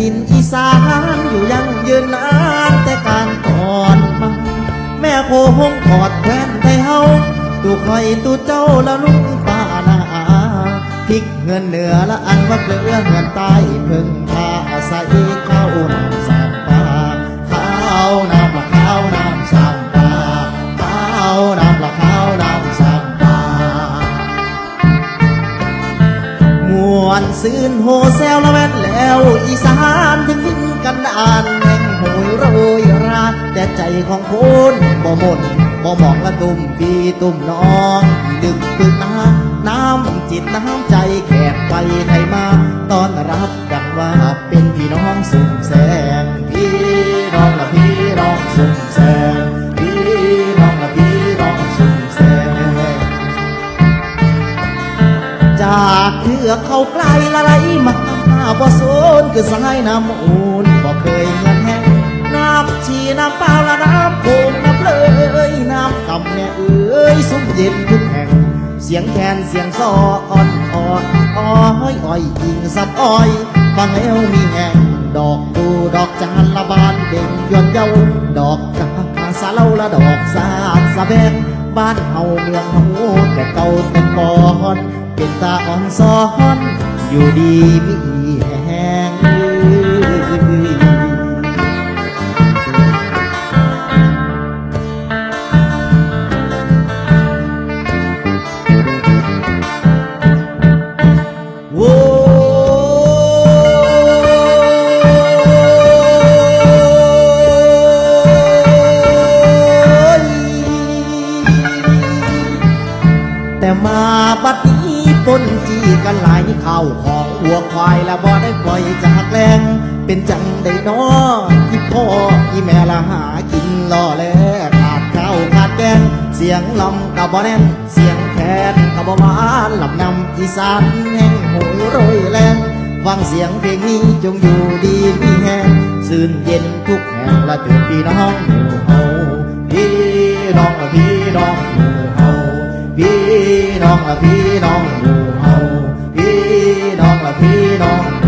ดินอีสานอยู่ยังยืนนานแต่การก่อนมาแม่โคหงกอดแว่นไทยเฮาตูคอยตูเจ้าและลุงป้านาพริกเงินเหนือละอันว่าเกลือเงินใต้เพิ่งพาอาศัย อนซื่นโฮแซวละแว่นแล้ว อีสานถึงดินกันดานแห่งโหยโรยรา แต่ใจของคนบ่หมดบ่หมองละตุ่มพี่ตุ่มน้องดึกตึกน้ำน้ำจิตน้ำใจแขกไปไทยมาต้อนรับกันว่าเป็นพี่น้องสุขแสงากเถือกเขาไกลละไหลมาบ่โซนคือสายน้ำอูนบ่เคยเงินแห้งน้ำชีน้ำเปล่าละน้ำโคงน้ำเลยน้ำกำเนี่ยเอ้ยสุขเย็นทุกแห่ง เสียงแคนเสียงซออ่อนอ่อนอ้อยอ้อยอิงสับอ้อยฟังแล้วมีแห่งดอกดูดอกจานละบานเด่งยนเย้าดอกกาสาเล่าละดอกสาดสะแบงบ้านเฮาเมืองเฮาแต่เก่าแต่ก่อน เป็นตาอ่อนซ้อนอยู่ดีมีแหงโว้ยแต่มาบัด นี้ปนจีกันหลายเข้าของวัวควายและบ่ได้ปล่อยจากแรงเป็นจังได้นออีพ่ออีแม่ละหากินล่อแลขาดข้าวขาดแกงเสียงลำกับบ่แน่นเสียงแคนกับบ่หวานลำนำอีสานแห่งหยโรยแรงฟังเสียงเพลงนี้จงอยู่ดีมีแห่งสื่นเย็นทุกแห่งละจุดพี่น้องหมู่เฮาพี่น้องพี่น้องหมู่เฮาพี่น้อง ละพี่น้องหมู่เฮาพี่น้องละพี่น้อง